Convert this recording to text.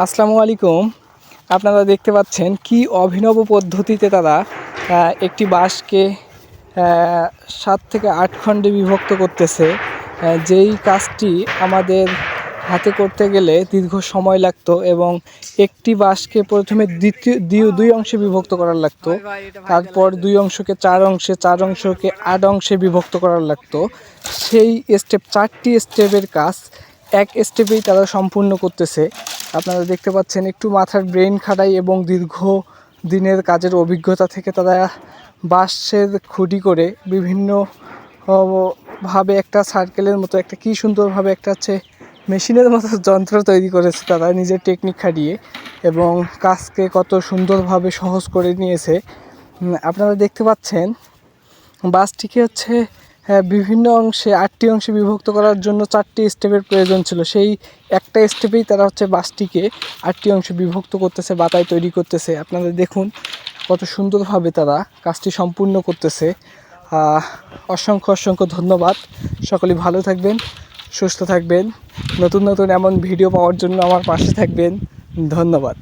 আসসালামু আলাইকুম। আপনারা দেখতে পাচ্ছেন কি অভিনব পদ্ধতিতে তারা একটি বাঁশকে সাত থেকে আট খণ্ডে বিভক্ত করতেছে। যেই কাজটি আমাদের হাতে করতে গেলে দীর্ঘ সময় লাগত এবং একটি বাঁশকে প্রথমে দ্বিতীয় দুই- দুই অংশে বিভক্ত করার লাগতো। তারপর দুই অংশকে চার অংশে, চার অংশকে আট অংশে বিভক্ত করার লাগতো। সেই স্টেপ চারটি স্টেপের কাজ এক স্টেপেই তারা সম্পূর্ণ করতেছে। আপনারা দেখতে পাচ্ছেন একটু মাথার ব্রেন খাটাই এবং দীর্ঘ দিনের কাজের অভিজ্ঞতা থেকে তারা বাঁশের খুঁটি করে বিভিন্ন ভাবে একটা সার্কেলের মতো, একটা কি সুন্দরভাবে একটা হচ্ছে মেশিনের মতো যন্ত্র তৈরি করেছে তারা নিজের টেকনিক খাটিয়ে এবং কাজকে কত সুন্দরভাবে সহজ করে নিয়েছে। আপনারা দেখতে পাচ্ছেন বাসটিকে হচ্ছে বিভিন্ন অংশে, আটটি অংশে বিভক্ত করার জন্য চারটি স্টেপের প্রয়োজন ছিল। সেই একটা স্টেপেই তারা হচ্ছে বাসটিকে আটটি অংশে বিভক্ত করতেছে, বাতায় তৈরি করতেছে। আপনারা দেখুন কত সুন্দরভাবে তারা কাজটি সম্পূর্ণ করতেছে। অসংখ্য অসংখ্য ধন্যবাদ। সকলে ভালো থাকবেন, সুস্থ থাকবেন। নতুন নতুন এমন ভিডিও পাওয়ার জন্য আমার পাশে থাকবেন। ধন্যবাদ।